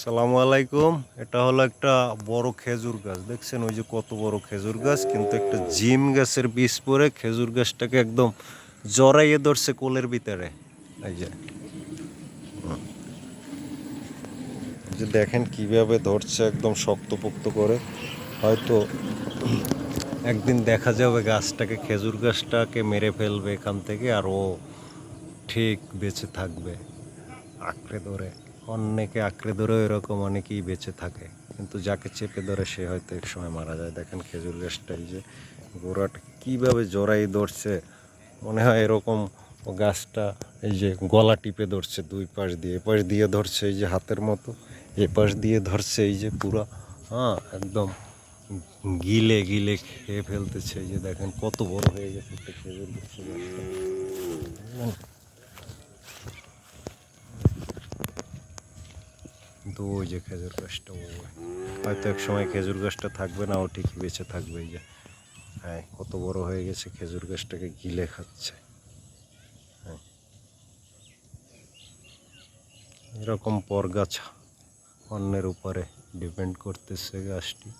সালামু আলাইকুম। এটা হলো একটা বড় খেজুর গাছ। দেখছেন ওই যে কত বড় খেজুর গাছ, কিন্তু একটা জিম গাছের বীজ পরে খেজুর গাছটাকে একদম জড়াইয়ে ধরছে কোলের ভিতরে। এই যে। যে দেখেন কীভাবে ধরছে, একদম শক্তপোক্ত করে। হয়তো একদিন দেখা যাবে গাছটাকে, খেজুর গাছটাকে মেরে ফেলবে এখান থেকে, আর ও ঠিক বেঁচে থাকবে আঁকড়ে ধরে। অন্যকে আঁকড়ে ধরে এরকম অনেকেই বেঁচে থাকে। কিন্তু যাকে চেপে ধরে সে হয়তো এক সময় মারা যায়। দেখেন খেজুর গাছটা, এই যে গোড়াটা কীভাবে জড়াই ধরছে, মনে হয় এরকম গাছটা এই যে গলা টিপে ধরছে, দুই পাশ দিয়ে, এপাশ দিয়ে ধরছে এই যে হাতের মতো এ পাশ দিয়ে ধরছে এই যে পুরো হ্যাঁ একদম গিলে গিলে খেয়ে ফেলতেছে। এই যে দেখেন কত বড় হয়ে গেছে খেজুর গাছের গাছটা। বুঝলেন? কিন্তু ওই যে খেজুর গাছটা, ও হয়তো এক সময় খেজুর গাছটা থাকবে না, ও ঠিকই বেঁচে থাকবে যে। হ্যাঁ কত বড় হয়ে গেছে খেজুর গাছটাকে গিলে খাচ্ছে। হ্যাঁ। এরকম পরগাছা অন্যের উপরে ডিপেন্ড করতেছে গাছটি।